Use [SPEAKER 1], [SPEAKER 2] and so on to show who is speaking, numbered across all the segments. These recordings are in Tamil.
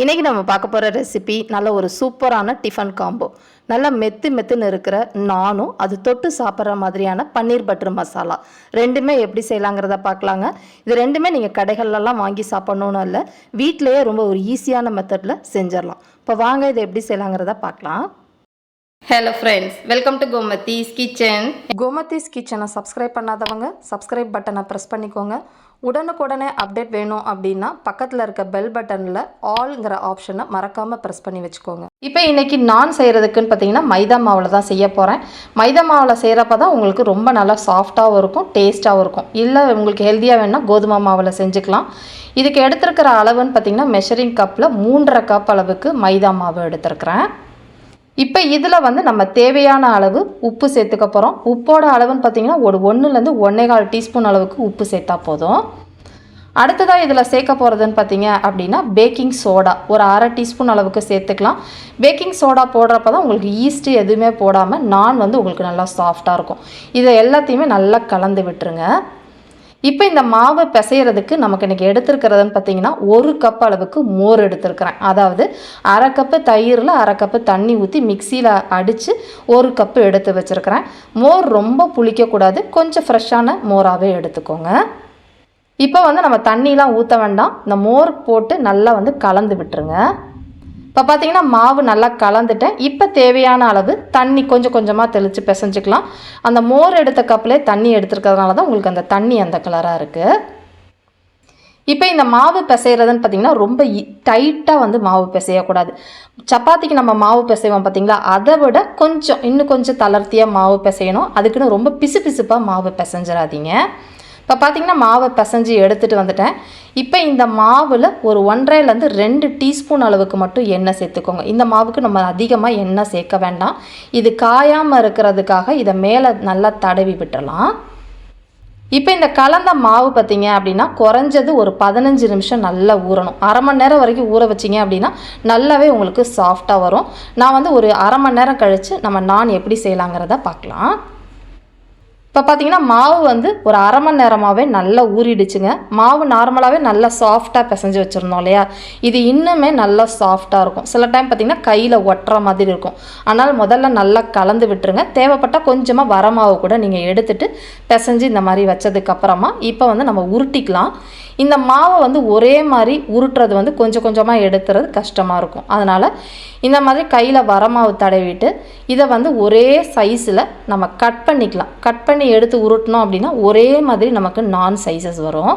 [SPEAKER 1] இன்றைக்கி நம்ம பார்க்க போகிற ரெசிபி நல்ல ஒரு சூப்பரான டிஃபன் காம்போ நல்லா மெத்து மெத்துன்னு இருக்கிற நானும் அது தொட்டு சாப்பிட்ற மாதிரியான பன்னீர் பட்டர் மசாலா. ரெண்டுமே எப்படி செய்யலாங்கிறத பார்க்கலாங்க. இது ரெண்டுமே நீங்கள் கடைகள்லாம் வாங்கி சாப்பிட்ணுன்னு இல்லை வீட்டிலையே ரொம்ப ஒரு ஈஸியான மெத்தடில் செஞ்சிடலாம். இப்போ வாங்க இதை எப்படி செய்யலாங்கிறத பார்க்கலாம். Hello friends welcome to Gomathi's kitchen Gomathi's கிச்சனை சப்ஸ்கிரைப் பண்ணாதவங்க சப்ஸ்கிரைப் பட்டனை ப்ரெஸ் பண்ணிக்கோங்க. உடனுக்குடனே அப்டேட் வேணும் அப்படின்னா பக்கத்தில் இருக்க பெல் பட்டனில் ஆல்ங்கிற ஆப்ஷனை மறக்காமல் ப்ரெஸ் பண்ணி வச்சுக்கோங்க. இப்போ இன்றைக்கி நான் செய்கிறதுக்குன்னு பார்த்தீங்கன்னா மைதா மாவில் தான் செய்ய போகிறேன் மைதா மாவில் செய்கிறப்ப தான் உங்களுக்கு ரொம்ப நல்லா சாஃப்டாகவும் இருக்கும் டேஸ்ட்டாகவும் இருக்கும். இல்லை உங்களுக்கு ஹெல்த்தியாக வேணும்னா கோதுமை மாவில் செஞ்சுக்கலாம். இதுக்கு எடுத்திருக்கிற அளவுன்னு பார்த்தீங்கன்னா மெஷரிங் கப்பில் மூன்றரை கப் அளவுக்கு மைதா மாவு எடுத்திருக்கிறேன். இப்போ இதில் வந்து நம்ம தேவையான அளவு உப்பு சேர்த்துக்க போகிறோம் உப்போட அளவுன்னு பார்த்தீங்கன்னா ஒரு ஒன்றுலேருந்து ஒன்றே கால் டீஸ்பூன் அளவுக்கு உப்பு சேர்த்தா போதும். அடுத்ததாக இதில் சேர்க்க போகிறதுன்னு பார்த்தீங்க அப்படின்னா பேக்கிங் சோடா ஒரு அரை டீஸ்பூன் அளவுக்கு சேர்த்துக்கலாம். பேக்கிங் சோடா போடுறப்ப தான் உங்களுக்கு ஈஸ்ட்டு எதுவுமே போடாமல் நான் வந்து உங்களுக்கு நல்லா சாஃப்டாக இருக்கும். இதை எல்லாத்தையுமே நல்லா கலந்து விட்டுருங்க. இப்போ இந்த மாவு பிசைகிறதுக்கு நமக்கு இன்றைக்கி எடுத்துருக்கிறதுன்னு பார்த்தீங்கன்னா ஒரு கப் அளவுக்கு மோர் எடுத்திருக்கிறேன். அதாவது அரை கப்பு தயிரில் அரை கப்பு தண்ணி ஊற்றி மிக்சியில் அடித்து ஒரு கப்பு எடுத்து வச்சுருக்கிறேன். மோர் ரொம்ப புளிக்கக்கூடாது. கொஞ்சம் ஃப்ரெஷ்ஷான மோராகவே எடுத்துக்கோங்க. இப்போ வந்து நம்ம தண்ணிலாம் ஊற்ற வேண்டாம். இந்த மோர் போட்டு நல்லா வந்து கலந்து விட்டுருங்க. இப்போ பார்த்தீங்கன்னா மாவு நல்லா கலந்துட்டேன். இப்போ தேவையான அளவு தண்ணி கொஞ்சம் கொஞ்சமாக தெளித்து பிசைஞ்சிக்கலாம். அந்த மோர் எடுத்த கப்பிலே தண்ணி எடுத்துருக்கிறதுனால தான் உங்களுக்கு அந்த தண்ணி அந்த கலராக இருக்குது இப்போ இந்த மாவு பிசைகிறதுன்னு பார்த்தீங்கன்னா ரொம்ப டைட்டாக வந்து மாவு பிசையக்கூடாது. சப்பாத்திக்கு நம்ம மாவு பிசைவோம் பார்த்தீங்களா அதை விட கொஞ்சம் இன்னும் கொஞ்சம் தளர்த்தியாக மாவு பிசையணும். அதுக்குன்னு ரொம்ப பிசு பிசுப்பாக மாவு பிசைஞ்சிடாதீங்க. இப்போ பார்த்தீங்கன்னா மாவை பிசைஞ்சு எடுத்துகிட்டு வந்துட்டேன். இப்போ இந்த மாவில் ஒரு ஒன்றரைலேருந்து ரெண்டு டீஸ்பூன் அளவுக்கு மட்டும் எண்ணெய் சேர்த்துக்கோங்க. இந்த மாவுக்கு நம்ம அதிகமாக எண்ணெய் சேர்க்க வேண்டாம். இது காயாமல் இருக்கிறதுக்காக இதை மேலே நல்லா தடவி விட்டுடலாம் இப்போ இந்த கலந்த மாவு பார்த்தீங்க அப்படின்னா குறைஞ்சது ஒரு பதினஞ்சு நிமிஷம் நல்லா ஊறணும். அரை மணி நேரம் வரைக்கும் ஊற வச்சிங்க அப்படின்னா நல்லாவே உங்களுக்கு சாஃப்டாக வரும். நான் வந்து ஒரு அரை மணி நேரம் கழித்து நம்ம நான் எப்படி செய்யலாங்கிறத பார்க்கலாம் இப்போ பார்த்தீங்கன்னா மாவு வந்து ஒரு அரை மணி நேரமாகவே நல்லா ஊறிடுச்சுங்க. மாவு நார்மலாகவே நல்லா சாஃப்டாக பிசைஞ்சு வச்சுருந்தோம் இல்லையா? இது இன்னுமே நல்லா சாஃப்டாக இருக்கும். சில டைம் பார்த்திங்கன்னா கையில் ஒட்டுற மாதிரி இருக்கும். ஆனால் முதல்ல நல்லா கலந்து விட்டுருங்க. தேவைப்பட்டால் கொஞ்சமாக வர மாவு கூட நீங்கள் எடுத்துகிட்டு பிசைஞ்சு இந்த மாதிரி வச்சதுக்கப்புறமா இப்போ வந்து நம்ம உருட்டிக்கலாம். இந்த மாவை வந்து ஒரே மாதிரி உருட்டுறது வந்து கொஞ்சம் கொஞ்சமாக எடுத்துறது கஷ்டமாக இருக்கும். அதனால் இந்த மாதிரி கையில் வரமாவு தடவிட்டு இதை வந்து ஒரே சைஸில் நம்ம கட் பண்ணிக்கலாம். கட் பண்ணி எடுத்து உருட்டினோம் அப்படின்னா ஒரே மாதிரி நமக்கு நான் சைஸஸ் வரும்.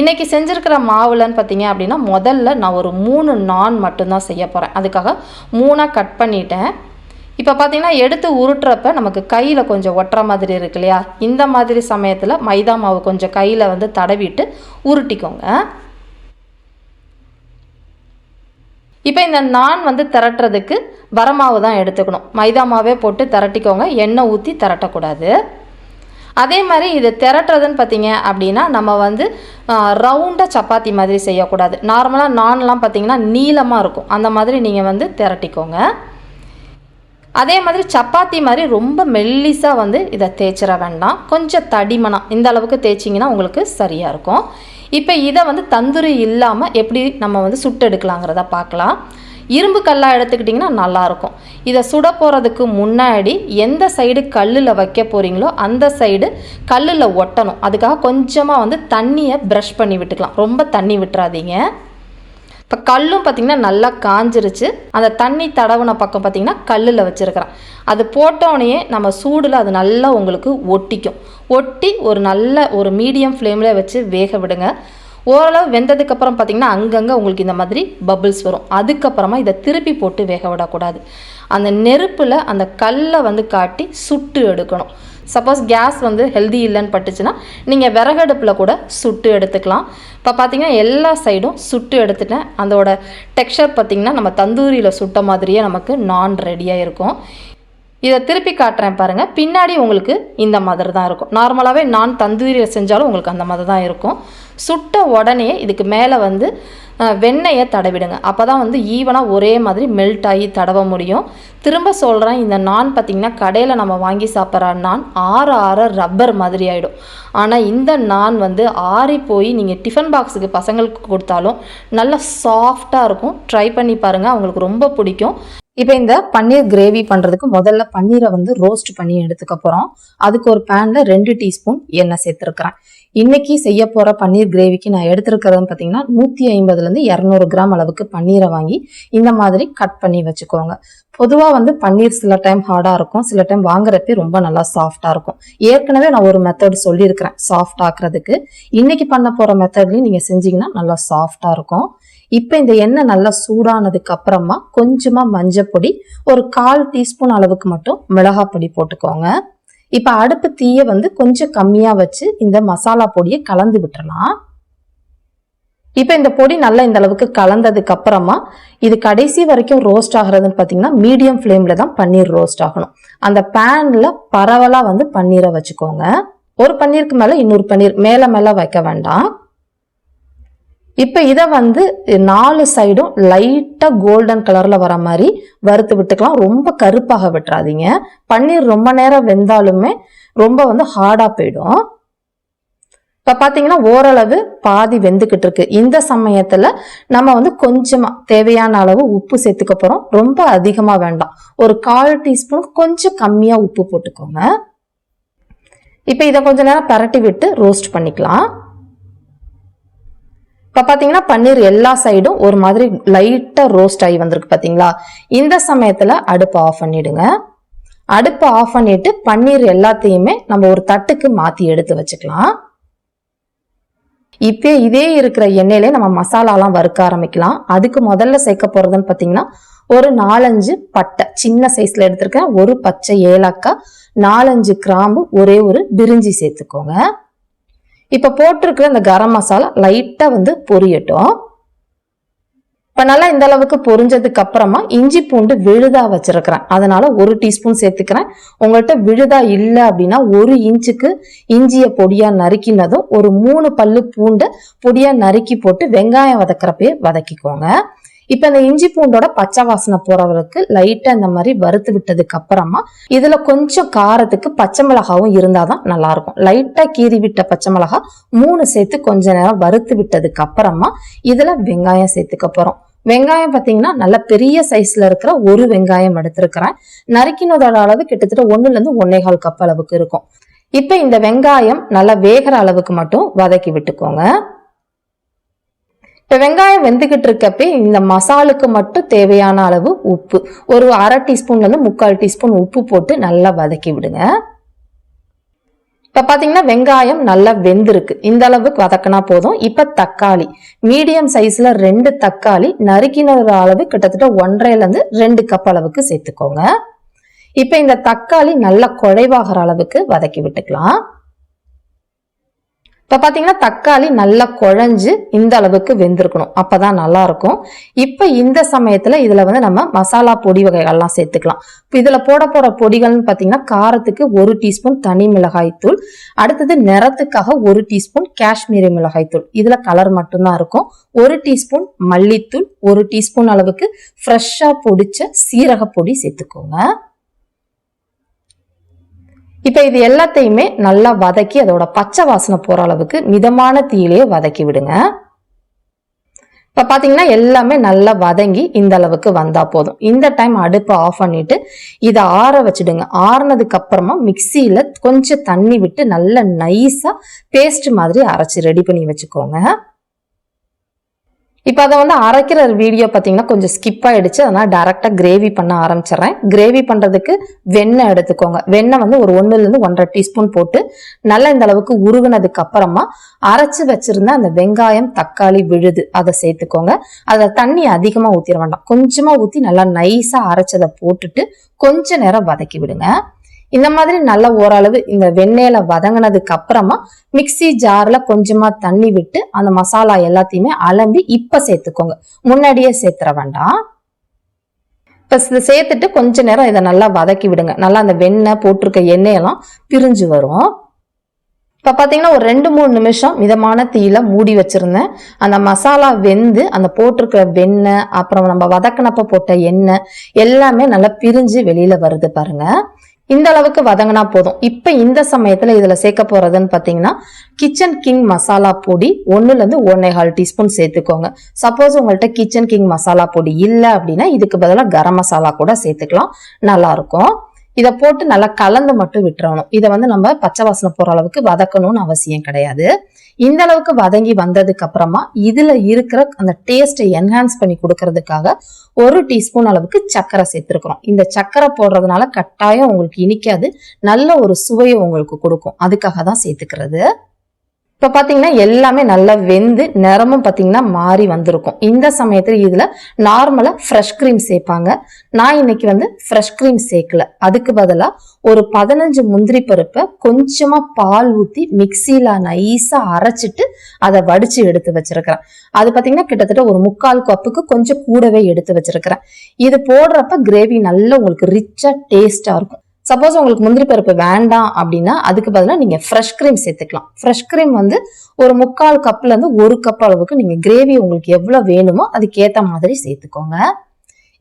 [SPEAKER 1] இன்றைக்கி செஞ்சுருக்கிற மாவுலன்னு பார்த்தீங்க அப்படின்னா முதல்ல நான் ஒரு மூணு நான் மட்டும்தான் செய்ய போகிறேன் அதுக்காக மூணாக கட் பண்ணிட்டேன். இப்போ பார்த்தீங்கன்னா எடுத்து உருட்டுறப்ப நமக்கு கையில் கொஞ்சம் ஒட்டுற மாதிரி இருக்கு இல்லையா? இந்த மாதிரி சமயத்தில் மைதா மாவு கொஞ்சம் கையில் வந்து தடவிட்டு உருட்டிக்கோங்க. இப்போ இந்த நான் வந்து திரட்டுறதுக்கு வரமாவு தான் எடுத்துக்கணும். மைதா மாவே போட்டு திரட்டிக்கோங்க. எண்ணெய் ஊற்றி திரட்டக்கூடாது. அதே மாதிரி இது திரட்டுறதுன்னு பார்த்தீங்க அப்படின்னா நம்ம வந்து ரவுண்டாக சப்பாத்தி மாதிரி செய்யக்கூடாது. நார்மலாக நான்லாம் பார்த்தீங்கன்னா நீளமாக இருக்கும். அந்த மாதிரி நீங்கள் வந்து திரட்டிக்கோங்க. அதே மாதிரி சப்பாத்தி மாதிரி ரொம்ப மெல்லிஸாக வந்து இதை தேய்ச்சிட வேண்டாம். கொஞ்சம் தடிமனாக இந்த அளவுக்கு தேய்ச்சிங்கன்னா உங்களுக்கு சரியாக இருக்கும். இப்போ இதை வந்து தந்துரி இல்லாமல் எப்படி நம்ம வந்து சுட்டு எடுக்கலாங்கிறத பார்க்கலாம். இரும்பு கல்லாக எடுத்துக்கிட்டிங்கன்னா நல்லாயிருக்கும். இதை சுட போகிறதுக்கு முன்னாடி எந்த சைடு கல்லில் வைக்க போகிறீங்களோ அந்த சைடு கல்லில் ஒட்டணும். அதுக்காக கொஞ்சமாக வந்து தண்ணியை ப்ரஷ் பண்ணி விட்டுக்கலாம். ரொம்ப தண்ணி விட்டுறாதீங்க. இப்போ கல்லும் பார்த்திங்கன்னா நல்லா காஞ்சிருச்சு. அந்த தண்ணி தடவுன பக்கம் பார்த்திங்கன்னா கல்லில் வச்சுருக்கிறேன் அது போட்டோடனே நம்ம சூடில் அது நல்லா உங்களுக்கு ஒட்டிக்கும். ஒட்டி ஒரு நல்ல ஒரு மீடியம் ஃப்ளேமில் வச்சு வேக விடுங்க. ஓரளவு வெந்ததுக்கப்புறம் பார்த்திங்கன்னா அங்கங்கே உங்களுக்கு இந்த மாதிரி பபிள்ஸ் வரும். அதுக்கப்புறமா இதை திருப்பி போட்டு வேக விடக்கூடாது. அந்த நெருப்பில் அந்த கல்லை வந்து காட்டி சுட்டு எடுக்கணும். சப்போஸ் கேஸ் வந்து ஹெல்தி இல்லைன்னு பட்டுச்சுன்னா நீங்கள் விறகடுப்பில் கூட சுட்டு எடுத்துக்கலாம். இப்போ பார்த்தீங்கன்னா எல்லா சைடும் சுட்டு எடுத்துட்டேன் அதோட டெக்ஸ்சர் பார்த்திங்கன்னா நம்ம தந்தூரியில் சுட்ட மாதிரியே நமக்கு நான் ரெடியாக இருக்கும். இதை திருப்பி காட்டுறேன் பாருங்கள் பின்னாடி உங்களுக்கு இந்த மாதிரி தான் இருக்கும். நார்மலாகவே நான் தந்தூரியில் செஞ்சாலும் உங்களுக்கு அந்த மாதிரி தான் இருக்கும். சுட்ட உடனே இதுக்கு மேலே வந்து வெண்ணெயை தடவிடுங்க. அப்போ தான் வந்து ஈவனாக ஒரே மாதிரி மெல்ட் ஆகி தடவ முடியும். திரும்ப சொல்கிறேன் இந்த நான் பார்த்திங்கன்னா கடையில் நம்ம வாங்கி சாப்பிட்ற நான் ஆற ஆற ரப்பர் மாதிரி ஆகிடும் ஆனால் இந்த நான் வந்து ஆறி போய் நீங்கள் டிஃபன் பாக்ஸுக்கு பசங்களுக்கு கொடுத்தாலும் நல்லா சாஃப்டாக இருக்கும். ட்ரை பண்ணி பாருங்கள் அவங்களுக்கு ரொம்ப பிடிக்கும். இப்போ இந்த பன்னீர் கிரேவி பண்ணுறதுக்கு முதல்ல பன்னீரை வந்து ரோஸ்ட் பண்ணி எடுத்துக்க போகிறோம் அதுக்கு ஒரு பேனில் ரெண்டு டீஸ்பூன் எண்ணெய் சேர்த்துருக்குறேன். இன்றைக்கி செய்ய போகிற பன்னீர் கிரேவிக்கு நான் எடுத்துருக்கிறதுன்னு பார்த்தீங்கன்னா நூற்றி ஐம்பதுலேருந்து இரநூறு கிராம் அளவுக்கு பன்னீரை வாங்கி இந்த மாதிரி கட் பண்ணி வச்சுக்கோங்க. பொதுவாக வந்து பன்னீர் சில டைம் ஹார்டாக இருக்கும். சில டைம் வாங்குறப்பே ரொம்ப நல்லா சாஃப்டாக இருக்கும். ஏற்கனவே நான் ஒரு மெத்தட் சொல்லியிருக்கிறேன் சாஃப்ட் ஆக்குறதுக்கு. இன்றைக்கி பண்ண போகிற மெத்தட்லேயும் நீங்கள் செஞ்சீங்கன்னா நல்லா சாஃப்டாக இருக்கும். இப்போ இந்த எண்ணெய் நல்லா சூடானதுக்கு அப்புறமா கொஞ்சமாக மஞ்சப்பொடி ஒரு கால் டீஸ்பூன் அளவுக்கு மட்டும் மிளகாய் பொடி போட்டுக்கோங்க. இப்போ அடுப்பு தீயை வந்து கொஞ்சம் கம்மியாக வச்சு இந்த மசாலா பொடியை கலந்து விட்டுறலாம். இப்போ இந்த பொடி நல்லா இந்த அளவுக்கு கலந்ததுக்கு அப்புறமா இது கடைசி வரைக்கும் ரோஸ்ட் ஆகிறதுன்னு பார்த்தீங்கன்னா மீடியம் ஃப்ளேமில் தான் பன்னீர் ரோஸ்ட் ஆகணும். அந்த பேனில் பரவலாக வந்து பன்னீரை வச்சுக்கோங்க. ஒரு பன்னீருக்கு மேலே இன்னொரு பன்னீர் மேலே மேலே வைக்க வேண்டாம். இப்போ இதை வந்து நாலு சைடும் லைட்டாக கோல்டன் கலரில் வர மாதிரி வறுத்து விட்டுக்கலாம். ரொம்ப கருப்பாக விட்டுறாதீங்க. பன்னீர் ரொம்ப நேரம் வெந்தாலுமே ரொம்ப வந்து ஹார்டாக போயிடும். இப்போ பார்த்தீங்கன்னா ஓரளவு பாதி வெந்துக்கிட்டு இருக்கு. இந்த சமயத்தில் நம்ம வந்து கொஞ்சமாக தேவையான அளவு உப்பு சேர்த்துக்க போகிறோம் ரொம்ப அதிகமாக வேண்டாம். ஒரு கால் டீஸ்பூன் கொஞ்சம் கம்மியாக உப்பு போட்டுக்கோங்க. இப்போ இதை கொஞ்ச நேரம் பரட்டி விட்டு ரோஸ்ட் பண்ணிக்கலாம். இப்போ பார்த்தீங்கன்னா பன்னீர் எல்லா சைடும் ஒரு மாதிரி லைட்டாக ரோஸ்ட் ஆகி வந்திருக்கு பார்த்தீங்களா இந்த சமயத்தில் அடுப்பை ஆஃப் பண்ணிடுங்க. அடுப்பை ஆஃப் பண்ணிட்டு பன்னீர் எல்லாத்தையுமே நம்ம ஒரு தட்டுக்கு மாற்றி எடுத்து வச்சுக்கலாம். இப்போ இதே இருக்கிற எண்ணெயிலே நம்ம மசாலாலாம் வறுக்க ஆரம்பிக்கலாம். அதுக்கு முதல்ல சேர்க்க போகிறதுன்னு பார்த்தீங்கன்னா ஒரு நாலஞ்சு பட்டை சின்ன சைஸில் எடுத்திருக்கேன். ஒரு பச்சை ஏலக்காய் நாலஞ்சு கிராம்பு ஒரே ஒரு பிரிஞ்சி சேர்த்துக்கோங்க. இப்போ போட்டிருக்கிற இந்த கரம் மசாலா லைட்டாக வந்து பொரியட்டும். இப்போ நல்லா இந்த அளவுக்கு பொரிஞ்சதுக்கு அப்புறமா இஞ்சி பூண்டு விழுதா வச்சிருக்கிறேன். அதனால ஒரு டீஸ்பூன் சேர்த்துக்கிறேன். உங்கள்கிட்ட விழுதா இல்லை அப்படின்னா ஒரு இன்ச்சுக்கு இஞ்சியை பொடியா நறுக்கினதும் ஒரு மூணு பல்லு பூண்டு பொடியா நறுக்கி போட்டு வெங்காயம் வதக்குறப்பே வதக்கிக்கோங்க. இப்போ இந்த இஞ்சி பூண்டோட பச்சை வாசனை போறவருக்கு லைட்டா இந்த மாதிரி வறுத்து விட்டதுக்கு அப்புறமா இதுல கொஞ்சம் காரத்துக்கு பச்சை மிளகாவும் இருந்தாதான் நல்லா இருக்கும் லைட்டா கீறி விட்ட பச்சை மிளகா மூணு சேர்த்து கொஞ்ச நேரம் வறுத்து விட்டதுக்கு அப்புறமா இதுல வெங்காயம் சேர்த்துக்க போறோம். வெங்காயம் பார்த்தீங்கன்னா நல்ல பெரிய சைஸ்ல இருக்கிற ஒரு வெங்காயம் எடுத்திருக்கிறேன். நறுக்கினதோட அளவு கிட்டத்தட்ட ஒண்ணுல இருந்து ஒன்னேகால் கப் அளவுக்கு இருக்கும். இப்போ இந்த வெங்காயம் நல்லா வேகிற அளவுக்கு மட்டும் வதக்கி விட்டுக்கோங்க. இப்போ வெங்காயம் வெந்துக்கிட்டு இருக்கப்பே இந்த மசாலுக்கு மட்டும் தேவையான அளவு உப்பு. ஒரு அரை டீஸ்பூன்லேருந்து முக்கால் டீஸ்பூன் உப்பு போட்டு நல்லா வதக்கி விடுங்க. இப்போ பார்த்தீங்கன்னா வெங்காயம் நல்லா வெந்திருக்கு. இந்த அளவுக்கு வதக்கினா போதும். இப்போ தக்காளி. மீடியம் சைஸில் ரெண்டு தக்காளி. நறுக்கின அளவு கிட்டத்தட்ட ஒன்றரைலேருந்து ரெண்டு கப் அளவுக்கு சேர்த்துக்கோங்க. இப்போ இந்த தக்காளி நல்லா குழைவாகிற அளவுக்கு வதக்கி விட்டுக்கலாம். இப்போ பார்த்தீங்கன்னா தக்காளி நல்லா குழஞ்சு இந்த அளவுக்கு வெந்திருக்கணும். அப்போ தான் நல்லா இருக்கும் இப்போ இந்த சமயத்தில் இதில் வந்து நம்ம மசாலா பொடி வகைகள்லாம் சேர்த்துக்கலாம். இப்போ இதில் போட போகிற பொடிகள்னு பார்த்தீங்கன்னா காரத்துக்கு ஒரு டீஸ்பூன் தனி மிளகாய் தூள். அடுத்தது நிறத்துக்காக ஒரு டீஸ்பூன் காஷ்மீரி மிளகாய் தூள். இதில் கலர் மட்டும்தான் இருக்கும். ஒரு டீஸ்பூன் மல்லித்தூள் ஒரு டீஸ்பூன் அளவுக்கு ஃப்ரெஷ்ஷாக பொடிச்ச சீரக பொடி சேர்த்துக்கோங்க. இப்போ இது எல்லாத்தையுமே நல்லா வதக்கி அதோட பச்சை வாசனை போகிற அளவுக்கு மிதமான தீயிலேயே வதக்கி விடுங்க. இப்போ பார்த்தீங்கன்னா எல்லாமே நல்லா வதங்கி இந்த அளவுக்கு வந்தால் போதும். இந்த டைம் அடுப்பை ஆஃப் பண்ணிட்டு இதை ஆற வச்சுடுங்க. ஆறுனதுக்கு அப்புறமா மிக்சியில் கொஞ்சம் தண்ணி விட்டு நல்லா நைஸாக பேஸ்ட் மாதிரி அரைச்சி ரெடி பண்ணி வச்சுக்கோங்க. இப்போ அதை வந்து அரைக்கிற வீடியோ பார்த்தீங்கன்னா கொஞ்சம் ஸ்கிப் ஆகிடுச்சு அதனால் டேரெக்டாக கிரேவி பண்ண ஆரம்பிச்சிடுறேன். கிரேவி பண்ணுறதுக்கு வெண்ணெய் எடுத்துக்கோங்க. வெண்ணெய் வந்து ஒரு ஒன்றுலேருந்து ஒன்றரை டீஸ்பூன் போட்டு நல்லா இந்த அளவுக்கு உருகுனதுக்கு அப்புறமா அரைச்சி வச்சிருந்த அந்த வெங்காயம் தக்காளி விழுது அதை சேர்த்துக்கோங்க. அதில் தண்ணி அதிகமாக ஊற்றிட வேண்டாம். கொஞ்சமாக ஊற்றி நல்லா நைஸாக அரைச்சதை போட்டுட்டு கொஞ்ச நேரம் வதக்கி விடுங்க. இந்த மாதிரி நல்ல ஓரளவு இந்த வெண்ணெயில வதங்கினதுக்கு அப்புறமா மிக்ஸி ஜார்ல கொஞ்சமா தண்ணி விட்டு அந்த மசாலா எல்லாத்தையுமே அலம்பி இப்ப சேர்த்துக்கோங்க. முன்னாடியே சேர்த்துற வேண்டாம். இப்ப இதை சேர்த்துட்டு கொஞ்ச நேரம் இதை நல்லா வதக்கி விடுங்க. நல்லா அந்த வெண்ணெய் போட்டிருக்க எண்ணெயெல்லாம் பிரிஞ்சு வரும். இப்போ பார்த்தீங்கன்னா ஒரு ரெண்டு மூணு நிமிஷம் மிதமான தீயில மூடி வச்சிருந்தேன். அந்த மசாலா வெந்து அந்த போட்டிருக்கிற வெண்ணெய் அப்புறம் நம்ம வதக்கினப்ப போட்ட எண்ணெய் எல்லாமே நல்லா பிரிஞ்சு வெளியில வருது பாருங்க. இந்த அளவுக்கு வதங்கினா போதும். இப்போ இந்த சமயத்தில் இதில் சேர்க்க போகிறதுன்னு பார்த்தீங்கன்னா கிச்சன் கிங் மசாலா பொடி ஒன்றுலேருந்து ஒன்றே கால் டீஸ்பூன் சேர்த்துக்கோங்க. சப்போஸ் உங்கள்கிட்ட கிச்சன் கிங் மசாலா பொடி இல்லை அப்படின்னா இதுக்கு பதிலாக கரம் மசாலா கூட சேர்த்துக்கலாம். நல்லா இருக்கும். இதை போட்டு நல்லா கலந்து மட்டும் விட்டுறணும். இதை வந்து நம்ம பச்சை வாசனை போற அளவுக்கு வதக்கணும்னு அவசியம் கிடையாது. இந்த அளவுக்கு வதங்கி வந்ததுக்கு அப்புறமா இதுல இருக்கிற அந்த டேஸ்ட்டை என்ஹான்ஸ் பண்ணி கொடுக்கறதுக்காக ஒரு டீஸ்பூன் அளவுக்கு சர்க்கரை சேர்த்துருக்குறோம். இந்த சர்க்கரை போடுறதுனால கட்டாயம் உங்களுக்கு இனிக்காது. நல்ல ஒரு சுவையை உங்களுக்கு கொடுக்கும். அதுக்காக தான் சேர்த்துக்கிறது. இப்போ பார்த்தீங்கன்னா எல்லாமே நல்லா வெந்து நிறமும் பார்த்தீங்கன்னா மாறி வந்திருக்கும். இந்த சமயத்தில் இதில் நார்மலாக ஃப்ரெஷ் க்ரீம் சேர்ப்பாங்க நான் இன்னைக்கு வந்து ஃப்ரெஷ் க்ரீம் சேர்க்கல அதுக்கு பதிலாக ஒரு பதினஞ்சு முந்திரி பருப்பை கொஞ்சமாக பால் ஊற்றி மிக்சியில் நைஸாக அரைச்சிட்டு அதை வடித்து எடுத்து வச்சிருக்கிறேன். அது பார்த்தீங்கன்னா கிட்டத்தட்ட ஒரு முக்கால் கப்புக்கு கொஞ்சம் கூடவே எடுத்து வச்சிருக்கிறேன். இது போடுறப்ப கிரேவி நல்லா உங்களுக்கு ரிச்சாக டேஸ்ட்டாக இருக்கும். சப்போஸ் உங்களுக்கு முந்திரி பருப்பு வேண்டாம் அப்படின்னா அதுக்கு பதிலாக நீங்கள் ஃப்ரெஷ் க்ரீம் சேர்த்துக்கலாம். ஃப்ரெஷ் க்ரீம் வந்து ஒரு முக்கால் கப்லேருந்து ஒரு கப் அளவுக்கு நீங்கள் கிரேவி உங்களுக்கு எவ்வளோ வேணுமோ அதுக்கேற்ற மாதிரி சேர்த்துக்கோங்க.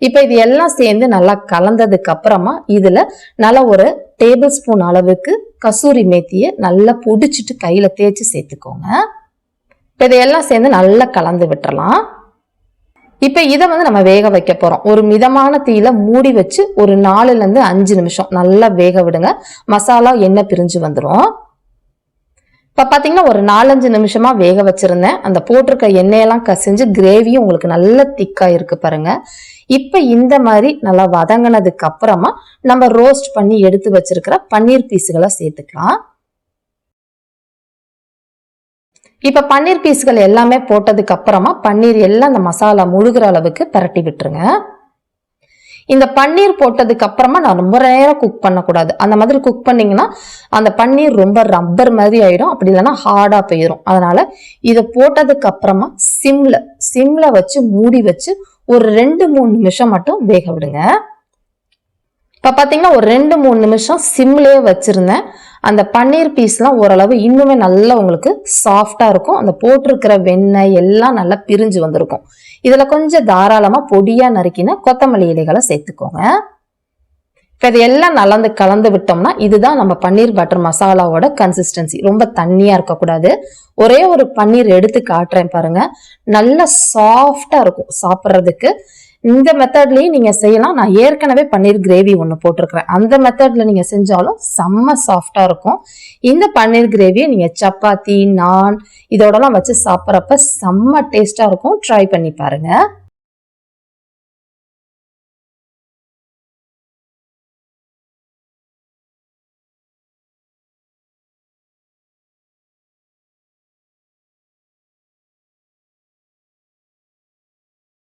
[SPEAKER 1] இப்போ இது எல்லாம் சேர்ந்து நல்லா கலந்ததுக்கு அப்புறமா இதில் நல்லா ஒரு டேபிள் ஸ்பூன் அளவுக்கு கசூரி மேத்தியை நல்லா பொடிச்சிட்டு கையில் தேய்ச்சி சேர்த்துக்கோங்க. இப்போ இதையெல்லாம் சேர்ந்து நல்லா கலந்து விட்டுறலாம். இப்போ இதை வந்து நம்ம வேக வைக்க போகிறோம் ஒரு மிதமான தீயில மூடி வச்சு ஒரு நாலுலேருந்து அஞ்சு நிமிஷம் நல்லா வேக விடுங்க. மசாலா எண்ணெய் பிரிஞ்சு வந்துடும் இப்போ பார்த்தீங்கன்னா ஒரு நாலஞ்சு நிமிஷமாக வேக வச்சுருந்தேன். அந்த போட்டிருக்க எண்ணெயெல்லாம் கசிஞ்சு கிரேவியும் உங்களுக்கு நல்ல திக்காக இருக்குது பாருங்கள் இப்போ இந்த மாதிரி நல்லா வதங்கினதுக்கு அப்புறமா நம்ம ரோஸ்ட் பண்ணி எடுத்து வச்சிருக்கிற பன்னீர் பீஸுகளை சேர்த்துக்கலாம். இப்போ பன்னீர் பீஸ்கள் எல்லாமே போட்டதுக்கு அப்புறமா பன்னீர் எல்லாம் அந்த மசாலா முழுகிற அளவுக்கு பரட்டி விட்டுருங்க. இந்த பன்னீர் போட்டதுக்கு அப்புறமா நான் ரொம்ப நேரம் குக் பண்ணக்கூடாது. அந்த மாதிரி குக் பண்ணிங்கன்னா அந்த பன்னீர் ரொம்ப ரப்பர் மாதிரி ஆயிடும் அப்படி இல்லைன்னா ஹார்டாக போயிடும் அதனால இதை போட்டதுக்கு அப்புறமா சிம்ல சிம்ல வச்சு மூடி வச்சு ஒரு ரெண்டு மூணு நிமிஷம் மட்டும் வேக விடுங்க. இப்போ பார்த்தீங்கன்னா ஒரு ரெண்டு மூணு நிமிஷம் சிம்லேயே வச்சுருந்தேன். அந்த பன்னீர் பீஸ்லாம் ஓரளவு இன்னுமே நல்லா உங்களுக்கு சாஃப்டாக இருக்கும். அந்த போட்டிருக்கிற வெண்ணெய் எல்லாம் நல்லா பிரிஞ்சு வந்திருக்கும். இதில் கொஞ்சம் தாராளமாக பொடியாக நறுக்கின கொத்தமல்லி இலைகளை சேர்த்துக்கோங்க. இப்போ இதையெல்லாம் எல்லாம் நலந்து கலந்து விட்டோம்னா இதுதான் நம்ம பன்னீர் பட்டர் மசாலாவோட கன்சிஸ்டன்சி ரொம்ப தண்ணியாக இருக்கக்கூடாது. ஒரே ஒரு பன்னீர் எடுத்து காட்டுறேன் பாருங்கள் நல்லா சாஃப்டாக இருக்கும் சாப்பிட்றதுக்கு. இந்த மெத்தட்லயும் நீங்க செய்யலாம். நான் ஏற்கனவே பன்னீர் கிரேவி ஒன்று போட்டிருக்கிறேன். அந்த மெத்தட்ல நீங்க செஞ்சாலும் செம்ம சாஃப்டா இருக்கும். இந்த பன்னீர் கிரேவியை நீங்க சப்பாத்தி நான் இதோடலாம் வச்சு சாப்பிட்றப்ப செம்ம டேஸ்டா இருக்கும். ட்ரை பண்ணி பாருங்க.